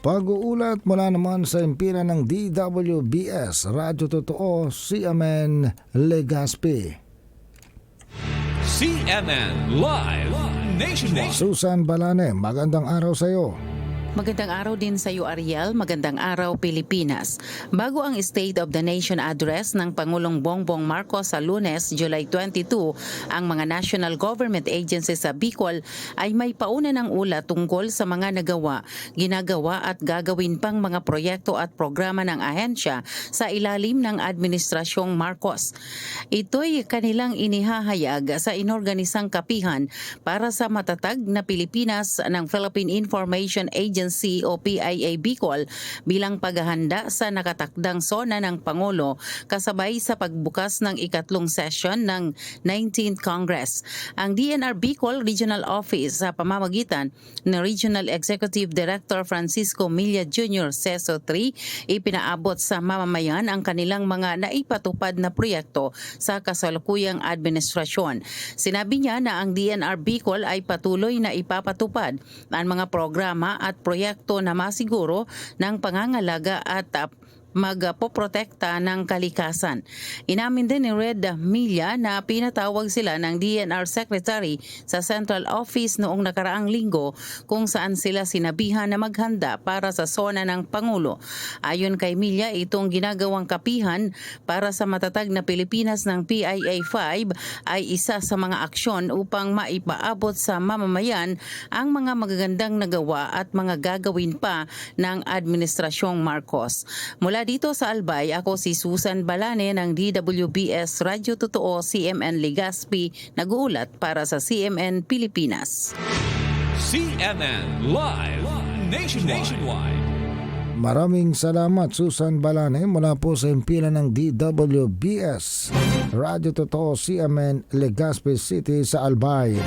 Pag-uulat mula naman sa impira ng DWBS, Radyo Totoo, CMN Legaspi. CNN Live Nationwide. Susan Balane, magandang araw sa iyo. Magandang araw din sa iyo Ariel, magandang araw Pilipinas. Bago ang State of the Nation Address ng Pangulong Bongbong Marcos sa lunes, July 22, ang mga national government agencies sa Bicol ay may pauna ng ulat tungkol sa mga nagawa, ginagawa at gagawin pang mga proyekto at programa ng ahensya sa ilalim ng Administrasyong Marcos. Ito'y kanilang inihahayag sa inorganisang kapihan para sa matatag na Pilipinas ng Philippine Information Agency o PIA Bicol bilang paghahanda sa nakatakdang sona ng Pangulo kasabay sa pagbukas ng ikatlong session ng 19th Congress. Ang DNR Bicol Regional Office sa pamamagitan ng Regional Executive Director Francisco Milla Jr. CESO 3 ipinaabot sa mamamayan ang kanilang mga naipatupad na proyekto sa kasalukuyang administrasyon. Sinabi niya na ang DNR Bicol ay patuloy na ipapatupad ang mga programa at proyekto na masiguro ng pangangalaga at uh, magpoprotekta ng kalikasan. Inamin din ni Red Milla na pinatawag sila ng DNR Secretary sa Central Office noong nakaraang linggo kung saan sila sinabihan na maghanda para sa sona ng Pangulo. Ayon kay Milla, itong ginagawang kapihan para sa matatag na Pilipinas ng PIA 5 ay isa sa mga aksyon upang maipaabot sa mamamayan ang mga magagandang nagawa at mga gagawin pa ng Administrasyong Marcos. Mula dito sa Albay, ako si Susan Balane ng DWBS Radyo Totoo CMN Legaspi, nag-uulat para sa CMN Pilipinas. CNN Live Nationwide. Maraming salamat Susan Balane mula po sa impila ng DWBS, Radyo Totoo, CMN Legazpi City sa Albay.